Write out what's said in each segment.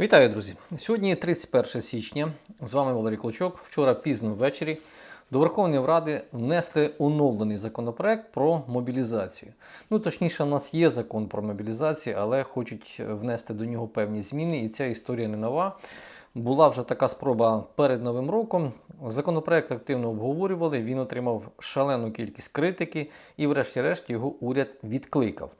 Вітаю, друзі! Сьогодні 31 січня. З вами Валерій Клочок. Вчора пізно ввечері до Верховної Ради внесли оновлений законопроект про мобілізацію. Ну, точніше, у нас є закон про мобілізацію, але хочуть внести до нього певні зміни, і ця історія не нова. Була вже така спроба перед Новим роком. Законопроект активно обговорювали. Він отримав шалену кількість критики, і, врешті-решт, його уряд відкликав.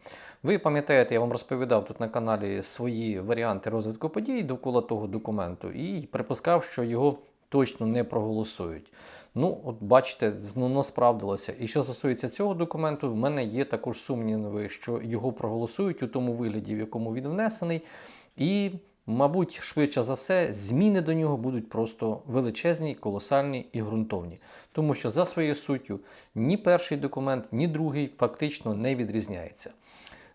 Ви пам'ятаєте, я вам розповідав тут на каналі свої варіанти розвитку подій довкола того документу і припускав, що його точно не проголосують. Ну, от бачите, воно справдилося. І що стосується цього документу, в мене є також сумніви, що його проголосують у тому вигляді, в якому він внесений. І, мабуть, швидше за все, зміни до нього будуть просто величезні, колосальні і ґрунтовні. Тому що за своєю суттю ні перший документ, ні другий фактично не відрізняється.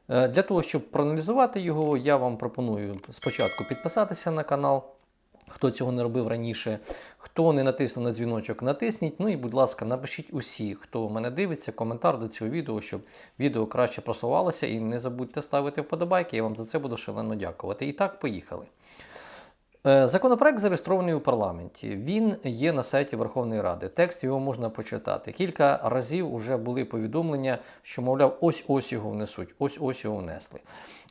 Е, Для того, щоб проаналізувати його, я вам пропоную спочатку підписатися на канал. Хто цього не робив раніше, хто не натиснув на дзвіночок, натисніть. Ну і, будь ласка, напишіть усі, хто мене дивиться, коментар до цього відео, щоб відео краще просувалося. І не забудьте ставити вподобайки, я вам за це буду шалено дякувати. І так, поїхали. Е, Законопроект зареєстрований у парламенті. Він є на сайті Верховної Ради. Текст його можна почитати. Кілька разів вже були повідомлення, що, мовляв, ось-ось його внесуть, ось-ось його внесли.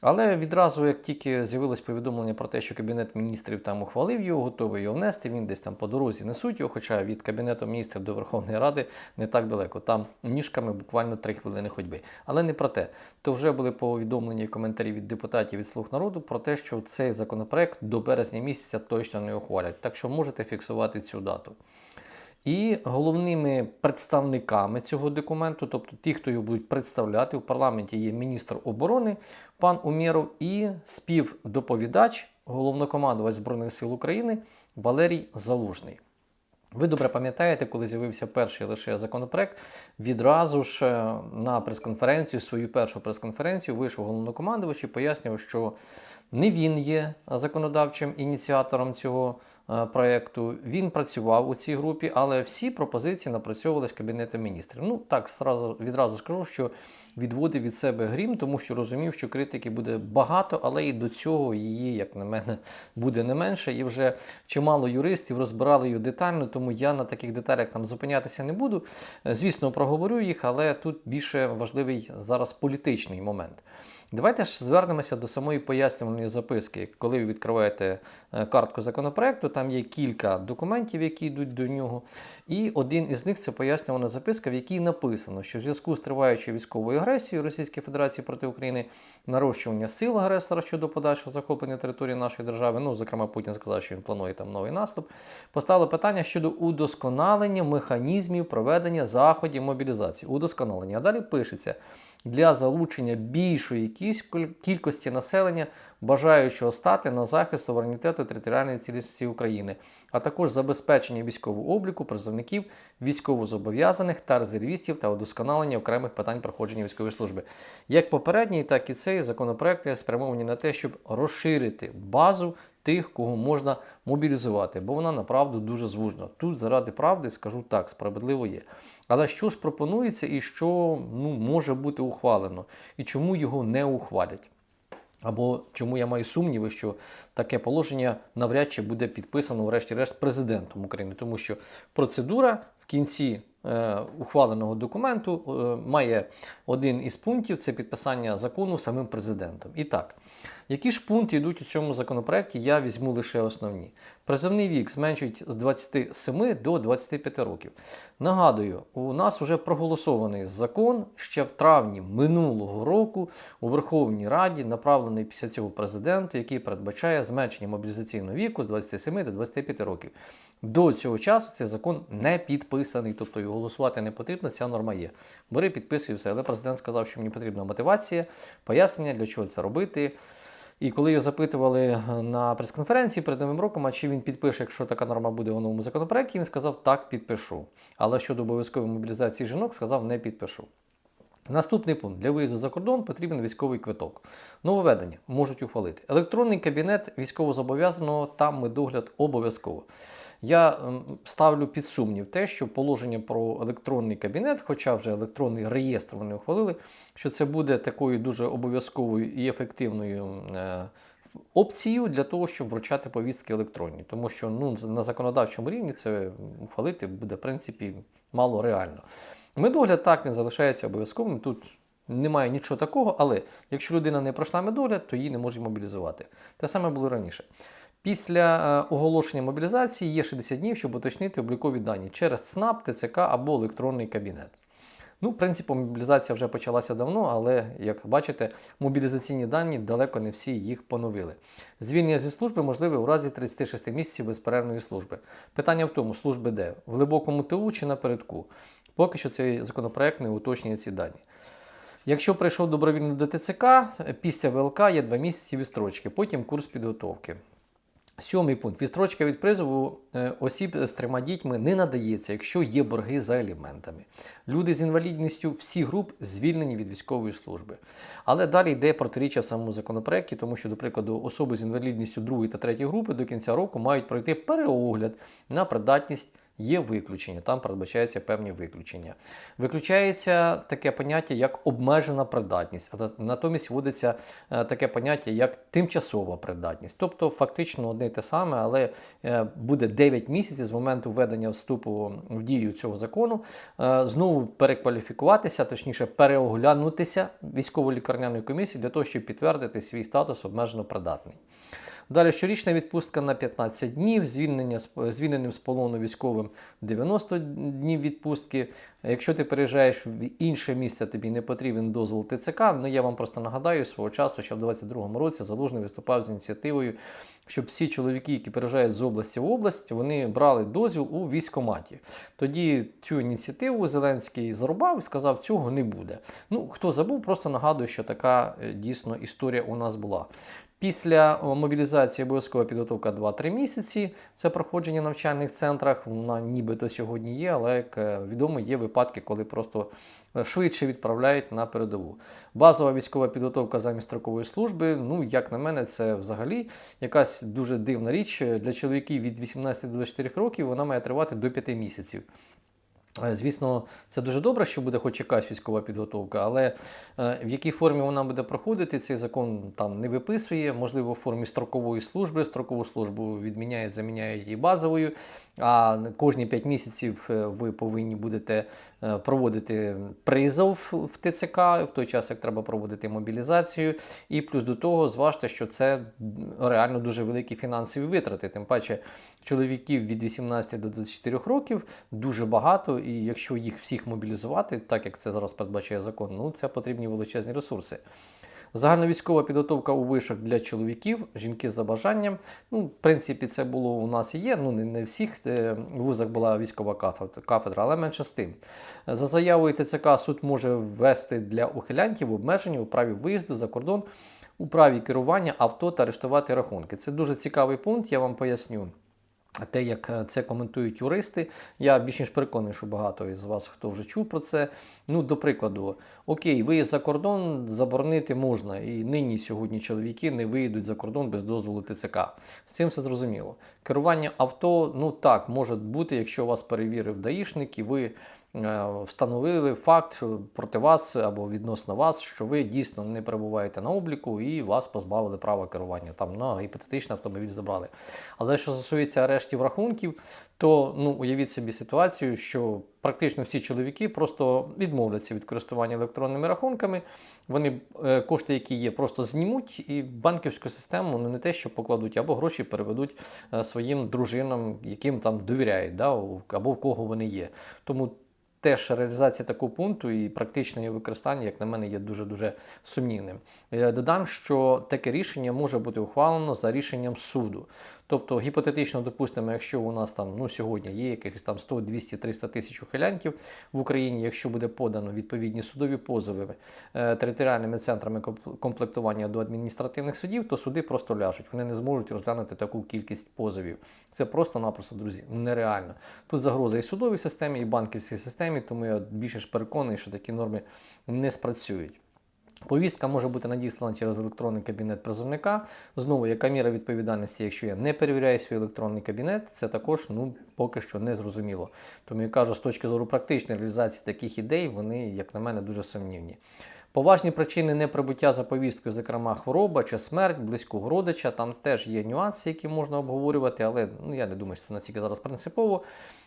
Але відразу, як тільки з'явилось повідомлення про те, що Кабінет міністрів там ухвалив його, готовий його внести, він десь там по дорозі несуть його, хоча від Кабінету міністрів до Верховної Ради не так далеко. Там ніжками буквально три хвилини ходьби. Але не про те. То вже були повідомлення і коментарі від депутатів від Слуг народу про те, що цей законопроект до березня місяця точно не ухвалять. Так що можете фіксувати цю дату. І головними представниками цього документу, тобто ті, хто його будуть представляти, в парламенті є міністр оборони пан Умєров і співдоповідач, головнокомандувач Збройних сил України Валерій Залужний. Ви добре пам'ятаєте, коли з'явився перший лише законопроект, відразу ж е, на прес-конференцію, свою першу прес-конференцію, вийшов головнокомандувач і пояснював, що не він є законодавчим ініціатором цього проєкту. Він працював у цій групі, але всі пропозиції напрацьовувалися Кабінетом міністрів. Ну так сразу, відразу скажу, що відводив від себе грім, тому що розумів, що критики буде багато, але і до цього її, як на мене, буде не менше. І вже чимало юристів розбирали її детально, тому я на таких деталях там зупинятися не буду. Е, Звісно, проговорю їх, але тут більше важливий зараз політичний момент. Давайте ж звернемося до самої пояснювальної записки. Коли ви відкриваєте е, картку законопроекту, там є кілька документів, які йдуть до нього. І один із них це пояснювальна записка, в якій написано, що в зв'язку з триваючою військовою агресією Російської Федерації проти України, нарощування сил агресора щодо подальшого захоплення території нашої держави, ну, зокрема, Путін сказав, що він планує там новий наступ, поставили питання щодо удосконалення механізмів проведення заходів мобілізації. Удосконалення. А далі пишеться для залучення більшої кількості населення, бажаючого стати на захист суверенітету територіальної цілісності України, а також забезпечення військового обліку призовників, військовозобов'язаних та резервістів та удосконалення окремих питань проходження військової служби. Як попередній, так і цей законопроекти спрямовані на те, щоб розширити базу тих, кого можна мобілізувати, бо вона направду дуже звужна. Тут заради правди скажу так, справедливо є. Але що ж пропонується і що ну, може бути ухвалено, і чому його не ухвалять? Або чому я маю сумніви, що таке положення навряд чи буде підписано, врешті-решт, президентом України, тому що процедура в кінці е, ухваленого документу е, має один із пунктів це підписання закону самим президентом. І так, які ж пункти йдуть у цьому законопроекті, я візьму лише основні. Призовний вік зменшують з 27 до 25 років. Нагадую, у нас вже проголосований закон ще в травні минулого року у Верховній Раді, направлений після цього президенту, який передбачає зменшення мобілізаційного віку з 27 до 25 років. До цього часу цей закон не підписаний, тобто його голосувати не потрібно, ця норма є. Бери, підписуй все. Але президент сказав, що мені потрібна мотивація, пояснення, для чого це робити. І коли його запитували на прес-конференції перед Новим роком, а чи він підпише, якщо така норма буде у новому законопроекті, він сказав, так, підпишу. Але щодо обов'язкової мобілізації жінок, сказав, не підпишу. Наступний пункт для виїзду за кордон потрібен військовий квиток. Нововведення можуть ухвалити. Електронний кабінет військовозобов'язаного там медогляд обов'язково. Я ем, ставлю під сумнів те, що положення про електронний кабінет, хоча вже електронний реєстр вони ухвалили, що це буде такою дуже обов'язковою і ефективною е, опцію для того, щоб вручати повістки електронні, тому що ну, на законодавчому рівні це ухвалити буде в принципі мало реально. Медогляд так він залишається обов'язковим. Тут немає нічого такого, але якщо людина не пройшла медогляд, то її не можуть мобілізувати. Те саме було раніше. Після е, оголошення мобілізації є 60 днів, щоб уточнити облікові дані через ЦНАП, ТЦК або електронний кабінет. Ну, в принципі, мобілізація вже почалася давно, але як бачите, мобілізаційні дані далеко не всі їх поновили. Звільнення зі служби можливе у разі 36 місяців безперервної служби. Питання в тому, служби де? В глибокому тилу чи напередку? Поки що цей законопроект не уточнює ці дані. Якщо прийшов добровільно до ТЦК, після ВЛК є 2 місяці відстрочки, потім курс підготовки. Сьомий пункт. Відстрочка від призову е, осіб з трьома дітьми не надається, якщо є борги за аліментами. Люди з інвалідністю всі груп звільнені від військової служби. Але далі йде протиріччя в самому законопроекті, тому що, до прикладу, особи з інвалідністю другої та третьої групи до кінця року мають пройти переогляд на придатність. Є виключення, там передбачаються певні виключення. Виключається таке поняття, як обмежена придатність, а натомість вводиться е, таке поняття, як тимчасова придатність. Тобто фактично одне й те саме, але е, буде 9 місяців з моменту введення вступу в дію цього закону, е, знову перекваліфікуватися, точніше переоглянутися військово-лікарняною комісією для того, щоб підтвердити свій статус обмежено придатний. Далі щорічна відпустка на 15 днів, звільнення звільненим з полону військовим 90 днів відпустки. Якщо ти переїжджаєш в інше місце, тобі не потрібен дозвол ТЦК. Ну я вам просто нагадаю свого часу, що в 22-му році залужний виступав з ініціативою, щоб всі чоловіки, які переїжджають з області в область, вони брали дозвіл у військкоматі. Тоді цю ініціативу Зеленський зарубав і сказав, цього не буде. Ну хто забув, просто нагадую, що така е, дійсно історія у нас була. Після мобілізації обов'язкова підготовка 2-3 місяці. Це проходження в навчальних центрах. Вона нібито сьогодні є, але як е, відомо, є випадки, коли просто е, швидше відправляють на передову. Базова військова підготовка замість строкової служби. Ну, як на мене, це взагалі якась дуже дивна річ. Для чоловіків від 18 до 24 років вона має тривати до 5 місяців. Е, звісно, це дуже добре, що буде хоч якась військова підготовка, але е, в якій формі вона буде проходити, цей закон там не виписує, можливо, в формі строкової служби. Строкову службу відміняють, заміняють її базовою. А кожні 5 місяців е, ви повинні будете проводити призов в ТЦК в той час, як треба проводити мобілізацію. І плюс до того, зважте, що це реально дуже великі фінансові витрати. Тим паче чоловіків від 18 до 24 років дуже багато і якщо їх всіх мобілізувати, так як це зараз передбачає закон, ну це потрібні величезні ресурси. Загальновійськова підготовка у вишах для чоловіків, жінки за бажанням. Ну, В принципі, це було у нас і є. Ну, не, не всіх е, в вузах була військова кафедра, але менше з тим. За заявою ТЦК суд може ввести для ухилянтів обмеження у праві виїзду за кордон у праві керування авто та арештувати рахунки. Це дуже цікавий пункт, я вам поясню. Те, як е, це коментують юристи, я більш ніж переконаний, що багато із вас хто вже чув про це. Ну, до прикладу, окей, виїзд за кордон заборонити можна, і нині сьогодні чоловіки не виїдуть за кордон без дозволу ТЦК. З цим все зрозуміло. Керування авто, ну так, може бути, якщо вас перевірив даїшник і ви встановили факт проти вас або відносно вас, що ви дійсно не перебуваєте на обліку і вас позбавили права керування. Там на гіпотетичний автомобіль забрали. Але що стосується арештів рахунків, то ну, уявіть собі ситуацію, що практично всі чоловіки просто відмовляться від користування електронними рахунками. Вони е, кошти, які є, просто знімуть і банківську систему ну, не те, що покладуть, або гроші переведуть е, своїм дружинам, яким там довіряють, да, або в кого вони є. Тому теж реалізація такого пункту і практичне його використання, як на мене, є дуже-дуже сумнівним. Я додам, що таке рішення може бути ухвалено за рішенням суду. Тобто, гіпотетично, допустимо, якщо у нас там ну, сьогодні є якихось там 100, 200, 300 тисяч ухилянтів в Україні, якщо буде подано відповідні судові позови е, територіальними центрами комплектування до адміністративних судів, то суди просто ляжуть. Вони не зможуть розглянути таку кількість позовів. Це просто-напросто, друзі, нереально. Тут загроза і судовій системі, і банківській системі, тому я більше ж переконаний, що такі норми не спрацюють. Повістка може бути надіслана через електронний кабінет призовника. Знову, яка міра відповідальності, якщо я не перевіряю свій електронний кабінет, це також ну, поки що не зрозуміло. Тому я кажу, з точки зору практичної реалізації таких ідей, вони, як на мене, дуже сумнівні. Поважні причини неприбуття за повісткою, зокрема хвороба чи смерть близького родича, там теж є нюанси, які можна обговорювати, але ну, я не думаю, що це настільки зараз принципово.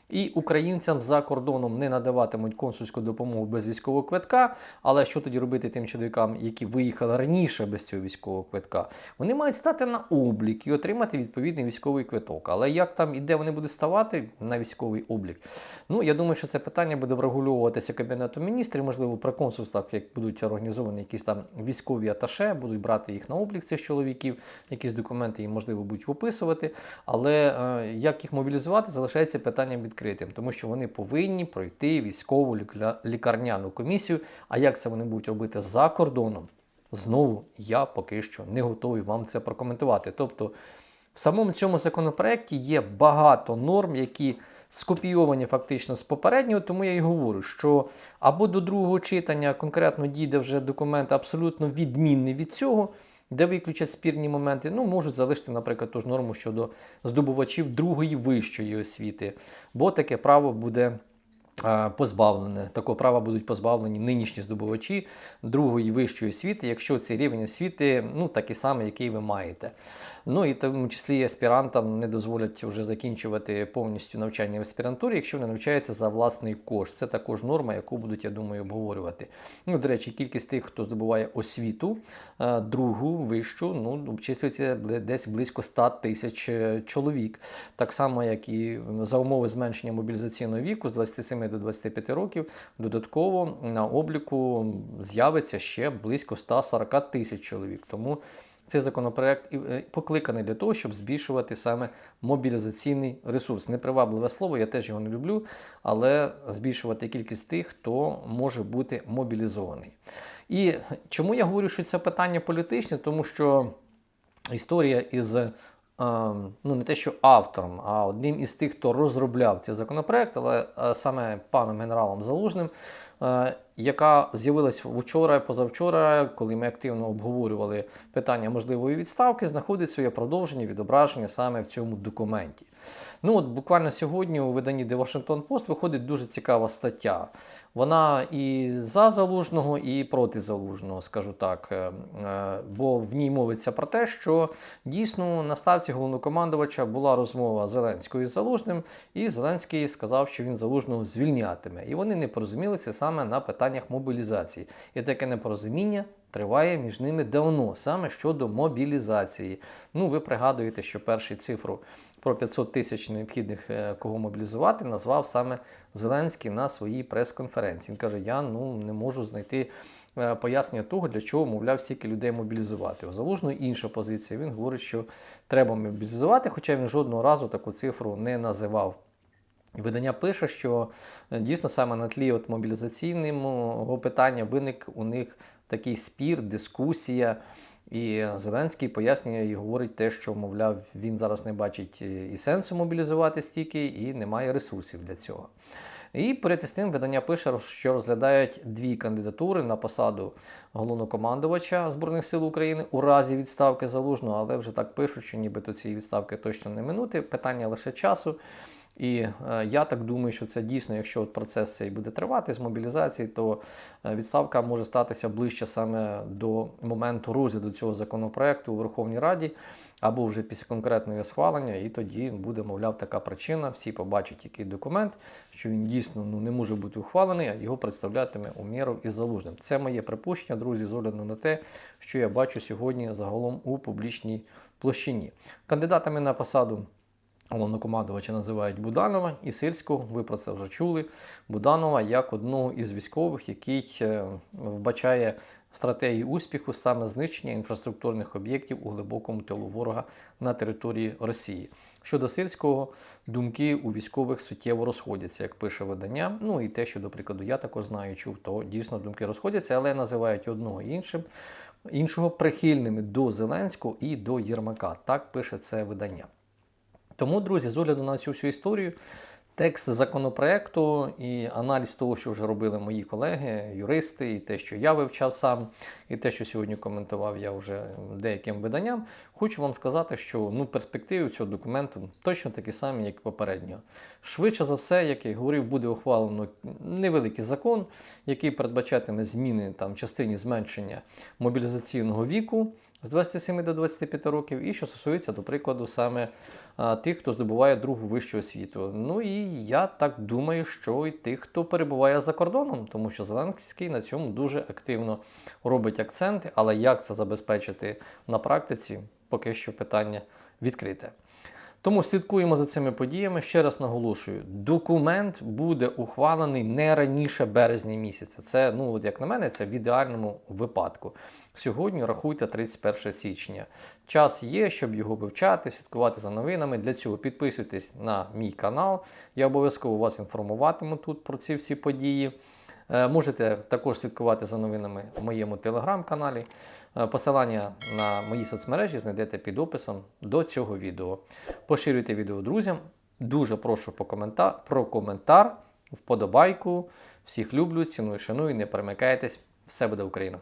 І українцям за кордоном не надаватимуть консульську допомогу без військового квитка. Але що тоді робити тим чоловікам, які виїхали раніше без цього військового квитка? Вони мають стати на облік і отримати відповідний військовий квиток. Але як там і де вони будуть ставати на військовий облік? Ну я думаю, що це питання буде врегульовуватися кабінетом міністрів. Можливо, при консульствах, як будуть організовані якісь там військові аташе, будуть брати їх на облік цих чоловіків, якісь документи їм можливо будуть виписувати. Але е, як їх мобілізувати, залишається питанням відкритим, тому що вони повинні пройти військову лікарняну комісію. А як це вони будуть робити за кордоном? Знову я поки що не готовий вам це прокоментувати. Тобто, в самому цьому законопроекті є багато норм, які скопійовані фактично з попереднього, тому я і говорю, що або до другого читання конкретно дійде вже документ абсолютно відмінний від цього, де виключать спірні моменти, ну можуть залишити, наприклад, ту ж норму щодо здобувачів другої вищої освіти, бо таке право буде. Позбавлене такого права будуть позбавлені нинішні здобувачі другої вищої освіти, якщо цей рівень освіти ну такий самий, який ви маєте. Ну і в тому числі аспірантам не дозволять вже закінчувати повністю навчання в аспірантурі, якщо вони навчаються за власний кошт. Це також норма, яку будуть, я думаю, обговорювати. Ну, до речі, кількість тих, хто здобуває освіту, другу вищу, ну обчислюється десь близько 100 тисяч е, чоловік. Так само, як і за умови зменшення мобілізаційного віку з 27 до 25 років, додатково на обліку з'явиться ще близько 140 тисяч чоловік. Тому цей законопроект е, покликаний для того, щоб збільшувати саме мобілізаційний ресурс. Непривабливе слово, я теж його не люблю, але збільшувати кількість тих, хто може бути мобілізований. І чому я говорю, що це питання політичне? Тому що історія із ну не те, що автором, а одним із тих, хто розробляв цей законопроект, але е, саме паном генералом Залужним, е, яка з'явилась вчора, позавчора, коли ми активно обговорювали питання можливої відставки, знаходить своє продовження, відображення саме в цьому документі. Ну от буквально сьогодні у виданні The Washington Post виходить дуже цікава стаття. Вона і за залужного, і проти залужного, скажу так. Е, е, Бо в ній мовиться про те, що дійсно на ставці головнокомандувача була розмова Зеленського із Залужним, і Зеленський сказав, що він залужного звільнятиме. І вони не порозумілися саме на питаннях мобілізації. І таке непорозуміння триває між ними давно, саме щодо мобілізації. Ну, ви пригадуєте, що першу цифру про 500 тисяч необхідних е, кого мобілізувати назвав саме Зеленський на своїй прес-конференції. Він каже: Я ну не можу знайти. е, Пояснення того, для чого, мовляв, стільки людей мобілізувати. У Залужного інша позиція. Він говорить, що треба мобілізувати, хоча він жодного разу таку цифру не називав. Видання пише, що е, дійсно саме на тлі от мобілізаційного питання виник у них такий спір, дискусія. І Зеленський пояснює і говорить те, що, мовляв, він зараз не бачить е, і сенсу мобілізувати стільки, і немає ресурсів для цього. І поряд тим видання пише, що розглядають дві кандидатури на посаду головнокомандувача Збройних сил України у разі відставки залужного, але вже так пишуть, що нібито цієї відставки точно не минути. Питання лише часу. І е, я так думаю, що це дійсно, якщо от процес цей буде тривати з мобілізації, то е, відставка може статися ближче саме до моменту розгляду цього законопроекту у Верховній Раді, або вже після конкретного схвалення, і тоді буде, мовляв, така причина. Всі побачать який документ, що він дійсно ну, не може бути ухвалений, а його представлятиме Умєров із Залужним. Це моє припущення, друзі, з огляду на те, що я бачу сьогодні загалом у публічній площині. Кандидатами на посаду. Головнокомандувача називають Буданова і Сирського, ви про це вже чули. Буданова як одного із військових, який е, вбачає стратегію успіху саме знищення інфраструктурних об'єктів у глибокому тилу ворога на території Росії. Щодо Сирського, думки у військових суттєво розходяться, як пише видання. Ну і те, що, до прикладу, я також знаю, чув, то дійсно думки розходяться, але називають одного іншим. Іншого прихильними до Зеленського і до Єрмака. Так пише це видання. Тому, друзі, з огляду на цю всю історію, Текст законопроекту і аналіз того, що вже робили мої колеги, юристи, і те, що я вивчав сам, і те, що сьогодні коментував я вже деяким виданням, хочу вам сказати, що ну, перспективи цього документу точно такі самі, як попереднього. Швидше за все, як я говорив, буде ухвалено невеликий закон, який передбачатиме зміни там, в частині зменшення мобілізаційного віку з 27 до 25 років, і що стосується, до прикладу, саме а, тих, хто здобуває другу вищу освіту. Ну і я так думаю, що і тих, хто перебуває за кордоном, тому що Зеленський на цьому дуже активно робить акценти, але як це забезпечити на практиці, поки що питання відкрите. Тому слідкуємо за цими подіями. Ще раз наголошую: документ буде ухвалений не раніше березня місяця. Це, ну от як на мене, це в ідеальному випадку. Сьогодні рахуйте 31 січня. Час є, щоб його вивчати, слідкувати за новинами. Для цього підписуйтесь на мій канал. Я обов'язково вас інформуватиму тут про ці всі події. Е, Можете також слідкувати за новинами в моєму телеграм-каналі. Е, Посилання на мої соцмережі знайдете під описом до цього відео. Поширюйте відео друзям. Дуже прошу про коментар, вподобайку. Всіх люблю, ціную, шаную, не перемикайтесь. Все буде Україна!